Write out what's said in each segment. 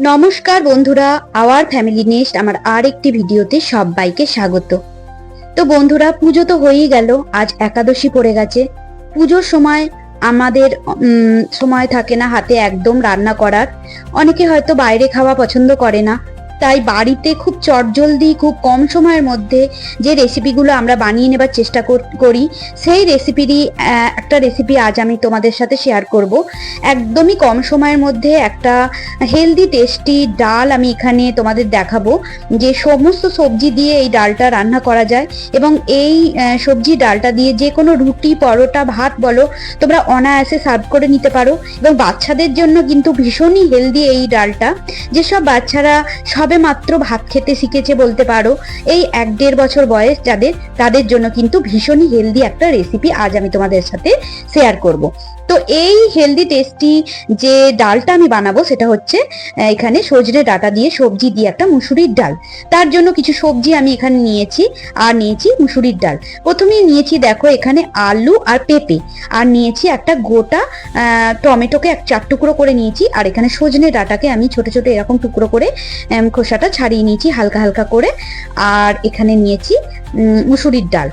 নমস্কার বন্ধুরা our family nest আমার আর একটি ভিডিওতে সবাইকে স্বাগত। তো বন্ধুরা, পুজো তো হয়েই গেল, আজ একাদশী পড়ে গেছে। পুজোর সময় আমাদের সময় থাকে না হাতে একদম রান্না করার। অনেকে হয়তো বাইরে খাওয়া পছন্দ করে না তাই বাড়িতে খুব চটজলদি, খুব কম সময়ের মধ্যে যে রেসিপিগুলো আমরা বানিয়ে নেবার চেষ্টা করি সেই রেসিপিরই একটা রেসিপি আজ আমি তোমাদের সাথে শেয়ার করব। একদমই কম সময়ের মধ্যে একটা হেলদি টেস্টি ডাল আমি এখানে তোমাদের দেখাবো, যে সমস্ত সবজি দিয়ে এই ডালটা রান্না করা যায় এবং এই সবজি ডালটা দিয়ে যে কোনো রুটি, পরোটা, ভাত বলো, তোমরা অনায়াসে সার্ভ করে নিতে পারো এবং বাচ্চাদের জন্য কিন্তু ভীষণই হেলদি এই ডালটা। যেসব বাচ্চারা সবে মাত্র ভাত খেতে শিখেছে বলতে পারো? এই এক দেড় বছর বয়স যাদের, তাদের জন্য কিন্তু ভীষণই হেলদি একটা রেসিপি আজ আমি তোমাদের সাথে শেয়ার করব। তো এই হেলদি টেস্টি যে ডালটা আমি বানাবো সেটা হচ্ছে এখানে সজনে ডাটা দিয়ে সবজি দিয়ে একটা মুসুরির ডাল। তার জন্য কিছু সবজি আমি এখানে নিয়েছি আর নিয়েছি মুসুরির ডাল। প্রথমেই নিয়েছি দেখো এখানে আলু আর পেঁপে। আর নিয়েছি একটা গোটা টমেটোকে এক চার টুকরো করে নিয়েছি আর এখানে সজনে ডাটাকে আমি ছোট ছোট এরকম টুকরো করে খোসাটা ছাড়িয়ে নিয়েছি হালকা হালকা করে। আর এখানে নিয়েছি মুসুরির ডাল।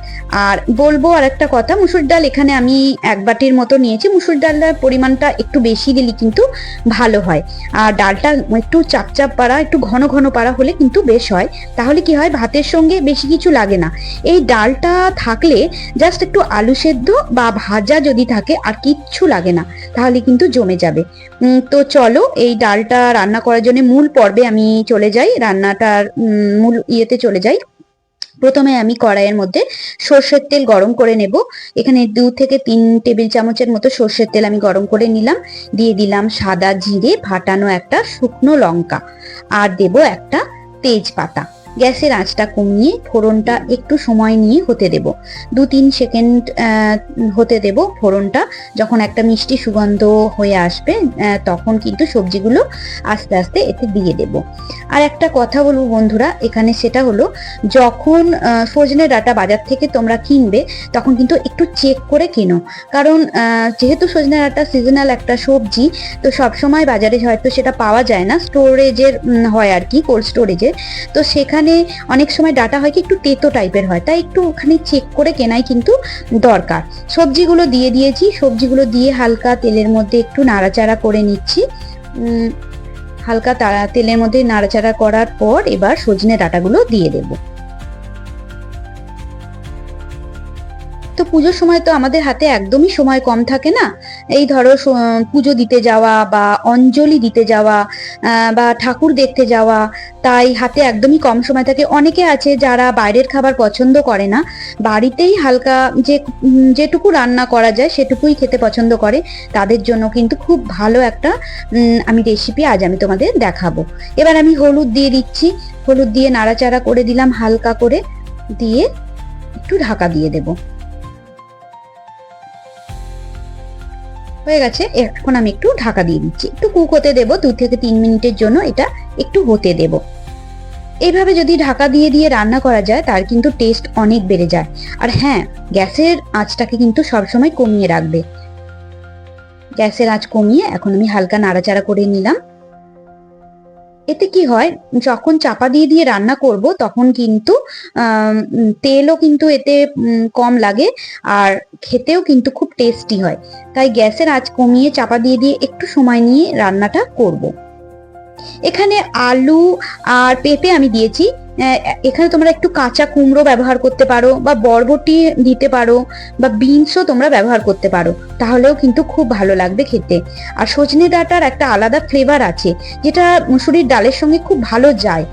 আর বলব আর একটা কথা, মুসুর ডাল এখানে আমি এক বাটির মতো নিয়েছি। মুসুর ডালের পরিমাণটা একটু বেশি দিলে কিন্তু ভালো হয়। আর ডালটা একটু চাপচাপ পাড়া, একটু ঘন ঘন পাড়া হলে কিন্তু বেশ হয়। তাহলে কি হয়, ভাতের সঙ্গে বেশি কিছু লাগে না। এই ডালটা থাকলে জাস্ট একটু আলু সেদ্ধ বা ভাজা যদি থাকে আর কিচ্ছু লাগে না, তাহলে কিন্তু জমে যাবে। তো চলো, এই ডালটা রান্না করার জন্য মূল পর্বে আমি চলে যাই। রান্নাটার মূল ইয়েতে চলে যাই। প্রথমে আমি কড়াইয়ের মধ্যে সর্ষের তেল গরম করে নেব। এখানে দু থেকে তিন টেবিল চামচের মতো সর্ষের তেল আমি গরম করে নিলাম। দিয়ে দিলাম সাদা জিরে, ফাটানো একটা শুকনো লঙ্কা। আর দেব একটা তেজপাতা। গ্যাসের আঁচটা কমিয়ে ফোড়নটা একটু সময় নিয়ে হতে দেব। দু তিন সেকেন্ড হতে দেব ফোড়নটা। যখন একটা মিষ্টি সুগন্ধ হয়ে আসবে তখন কিন্তু সবজিগুলো আস্তে আস্তে এতে দিয়ে দেব। আর একটা কথা বলব বন্ধুরা, এখানে সেটা হলো, যখন সজনে ডাটা বাজার থেকে তোমরা কিনবে, তখন কিন্তু একটু চেক করে কেনো। কারণ যেহেতু সজনে ডাটা সিজনাল একটা সবজি, তো সব সময় বাজারে হয়তো সেটা পাওয়া যায় না। স্টোরেজের হয় আর কি, কোল্ড স্টোরেজের। তো সেখানে অনেক সময় ডাটা হয় কি একটু তেতো টাইপের হয়, তাই একটু ওখানে চেক করে কেনাই কিন্তু দরকার। সবজিগুলো দিয়ে দিয়েছি, সবজিগুলো দিয়ে হালকা তেলের মধ্যে একটু নাড়াচাড়া করে নিচ্ছি। হালকা তেলের মধ্যে নাড়াচাড়া করার পর এবার সজনে ডাটাগুলো দিয়ে দেব। তো পুজোর সময় তো আমাদের হাতে একদমই সময় কম থাকে না। এই ধরো পুজো দিতে যাওয়া বা অঞ্জলি দিতে যাওয়া বা ঠাকুর দেখতে যাওয়া, তাই হাতে একদমই কম সময় থাকে। অনেকে আছে যারা বাইরের খাবার পছন্দ করে না, বাড়িতেই হালকা যে যেটুকু রান্না করা যায় সেটুকুই খেতে পছন্দ করে। তাদের জন্য কিন্তু খুব ভালো একটা আমি রেসিপি আজ আমি তোমাদের দেখাবো। এবার আমি হলুদ দিয়ে দিচ্ছি। হলুদ দিয়ে নাড়াচাড়া করে দিলাম হালকা করে। দিয়ে একটু ঢাকা দিয়ে দেব। হয়ে গেছে। এখন আমি একটু ঢাকা দিয়ে দিচ্ছি। একটু কুক হতে দেবো, দু থেকে তিন মিনিটের জন্য এটা একটু হতে দেব। এইভাবে যদি ঢাকা দিয়ে দিয়ে রান্না করা যায়, তার কিন্তু টেস্ট অনেক বেড়ে যায়। আর হ্যাঁ গ্যাসের আঁচটাকে কিন্তু সবসময় কমিয়ে রাখবে। গ্যাসের আঁচ কমিয়ে এখন আমি হালকা নাড়াচাড়া করে নিলাম। এতে কি হয়? যখন চাপা দিয়ে দিয়ে রান্না করব, তখন কিন্তু তেলও কিন্তু এতে কম লাগে আর খেতেও কিন্তু খুব টেস্টি হয়। তাই গ্যাসের আজ কমিয়ে চাপা দিয়ে দিয়ে একটু সময় নিয়ে রান্নাটা করব। এখানে আলু আর পেঁপে আমি দিয়েছি। এখানে তোমরা একটু কাঁচা কুমড়ো ব্যবহার করতে পারো, বা বরবটি দিতে পারো, বা বিনসও তোমরা ব্যবহার করতে পারো। তাহলেও কিন্তু খুব ভালো লাগবে খেতে। আর সজনে ডাঁটার একটা আলাদা ফ্লেভার আছে, যেটা মুসুরির ডালের সঙ্গে খুব ভালো যায়।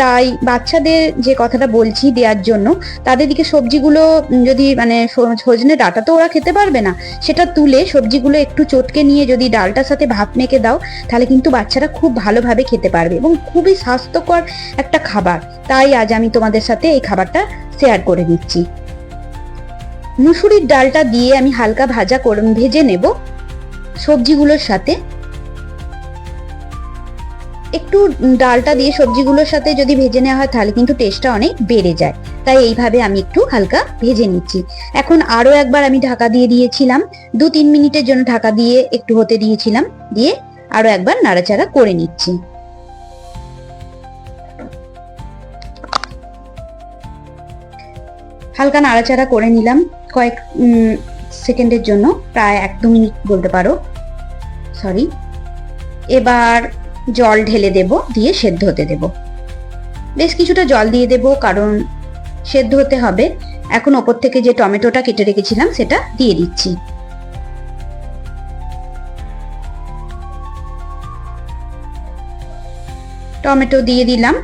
তাই বাচ্চাদের যে কথাটা বলছি দেওয়ার জন্য, তাদের দিকে সবজিগুলো যদি মানে সজনে ডাঁটা তো ওরা খেতে পারবে না, সেটা তুলে সবজিগুলো একটু চটকে নিয়ে যদি ডালটার সাথে ভাত মেখে দাও, তাহলে কিন্তু বাচ্চারা খুব ভালোভাবে খেতে পারবে এবং খুবই স্বাস্থ্যকর একটা খাবার। তাই আজ আমি তোমাদের সাথে এই খাবারটা শেয়ার করে দিচ্ছি মুসুরির ডালটা দিয়ে আমি হালকা ভাজা করে ভেজে নেব। সবজিগুলোর সাথে। একটু ডালটা দিয়ে সবজিগুলোর সাথে যদি ভেজে নেওয়া হয়, তাহলে কিন্তু টেস্টটা অনেক বেড়ে যায়। তাই এইভাবে আমি একটু হালকা ভেজে নিচ্ছি। এখন আরও একবার আমি ঢাকা দিয়ে দিয়েছিলাম। দু তিন মিনিটের জন্য ঢাকা দিয়ে একটু হতে দিয়েছিলাম। দিয়ে আরও একবার নাড়াচাড়া করে নিচ্ছি। হালকা নাড়াচাড়া করে নিলাম কয়েক সেকেন্ডের জন্য, প্রায় এক দু মিনিট বলতে পারো। সরি এবার জল ঢেলে দেব, দিয়ে সেদ্ধ হতে দেব। বেশ কিছুটা জল দিয়ে দেব, কারণ সেদ্ধ হতে হবে। এখন ওপর থেকে যে টমেটোটা কেটে রেখেছিলাম, সেটা দিয়ে দিচ্ছি। টমেটো দিয়ে দিলাম।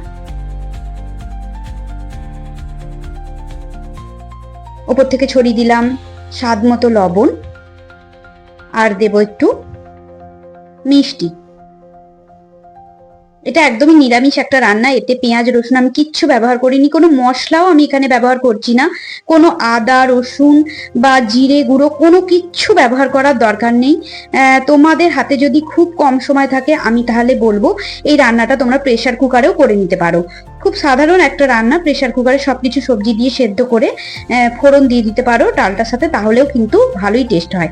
ওপর থেকে ছড়িয়ে দিলাম স্বাদ মতো লবণ। আর দেব একটু মিষ্টি। এটা একদমই নিরামিষ একটা রান্না, এতে পেঁয়াজ, রসুন আমি কিচ্ছু ব্যবহার করিনি, কোনো মশলাও আমি এখানে ব্যবহার করছি না। কোনো আদা, রসুন বা জিরে গুঁড়ো, কোনো কিচ্ছু ব্যবহার করার দরকার নেই। তোমাদের হাতে যদি খুব কম সময় থাকে, আমি তাহলে বলব, এই রান্নাটা তোমরা প্রেশার কুকারেও করে নিতে পারো। খুব সাধারণ একটা রান্না প্রেসার কুকারে সব কিছু সবজি দিয়ে সেদ্ধ করে ফোড়ন দিয়ে দিতে পারো, ডালটার সাথে তাহলেও কিন্তু ভালোই টেস্ট হয়।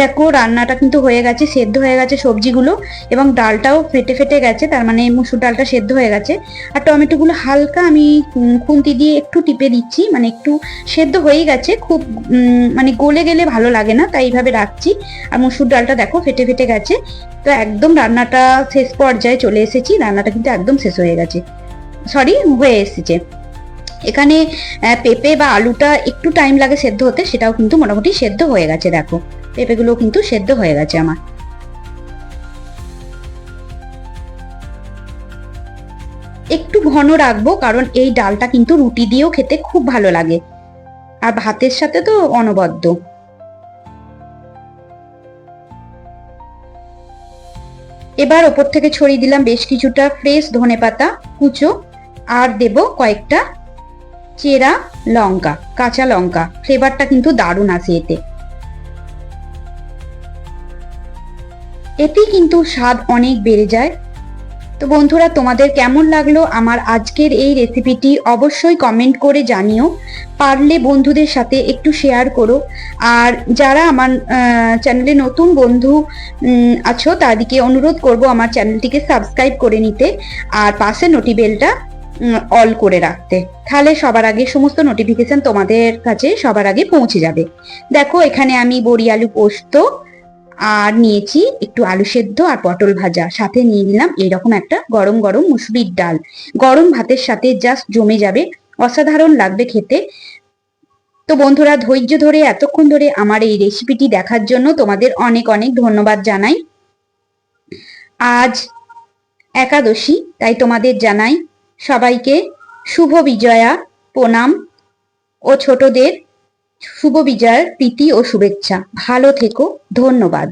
দেখো রান্নাটা কিন্তু হয়ে গেছে, সেদ্ধ হয়ে গেছে সবজিগুলো এবং ডালটাও ফেটে ফেটে গেছে, তার মানে মুসুর ডালটা সেদ্ধ হয়ে গেছে। আর টমেটোগুলো হালকা আমি খুন্তি দিয়ে একটু টিপে দিচ্ছি মানে একটু সেদ্ধ হয়ে গেছে, খুব মানে গলে গেলে ভালো লাগে না, তাই এইভাবে রাখছি। আর মুসুর ডালটা দেখো ফেটে ফেটে গেছে, তো একদম রান্নাটা শেষ পর্যায়ে চলে এসেছি, রান্নাটা কিন্তু একদম শেষ হয়ে গেছে। সরি হয়ে এসেছে। এখানে পেঁপে বা আলুটা একটু টাইম লাগে সেদ্ধ হতে, সেটাও কিন্তু মোটামুটি সেদ্ধ হয়ে গেছে, দেখো। পেঁপেগুলো কিন্তু সেদ্ধ হয়ে গেছে আমার। একটু ঘন রাখব, কারণ এই ডালটা কিন্তু রুটি দিয়েও খেতে খুব ভালো লাগে। আর ভাতের সাথে তো অনবদ্য। এবার ওপর থেকে ছড়িয়ে দিলাম বেশ কিছুটা ফ্রেশ ধনেপাতা, কুচো। আর দেব কয়েকটা চেরা লঙ্কা, কাঁচা লঙ্কা। ফ্লেভারটা কিন্তু দারুণ আছে এতে। এতেই কিন্তু স্বাদ অনেক বেড়ে যায়। তো বন্ধুরা, তোমাদের কেমন লাগল আমার আজকের এই রেসিপিটি অবশ্যই কমেন্ট করে জানিও। পারলে বন্ধুদের সাথে একটু শেয়ার করো। আর যারা আমার চ্যানেলে নতুন বন্ধু আছো, তাদেরকে অনুরোধ করব আমার চ্যানেলটিকে সাবস্ক্রাইব করে নিতে। আর পাশে নোটিবেলটা অল করে রাখতে। তাহলে সবার আগে সমস্ত নোটিফিকেশন তোমাদের কাছে সবার আগে পৌঁছে যাবে। দেখো, এখানে আমি বড়ি আলু পোস্ত আর নিয়েছি একটু আলু সেদ্ধ আর পটল ভাজা। সাথে নিয়ে নিলাম এইরকম একটা গরম গরম মুসুরির ডাল। গরম ভাতের সাথে জাস্ট জমে যাবে। অসাধারণ লাগবে খেতে। তো বন্ধুরা, ধৈর্য ধরে, এতক্ষণ ধরে আমার এই রেসিপিটি দেখার জন্য তোমাদের অনেক অনেক ধন্যবাদ জানাই। আজ একাদশী, তাই তোমাদের জানাই সবাইকে শুভ বিজয়া প্রণাম ও ছোটদের শুভ বিজয়ার প্রীতি ও শুভেচ্ছা। ভালো থেকো ধন্যবাদ।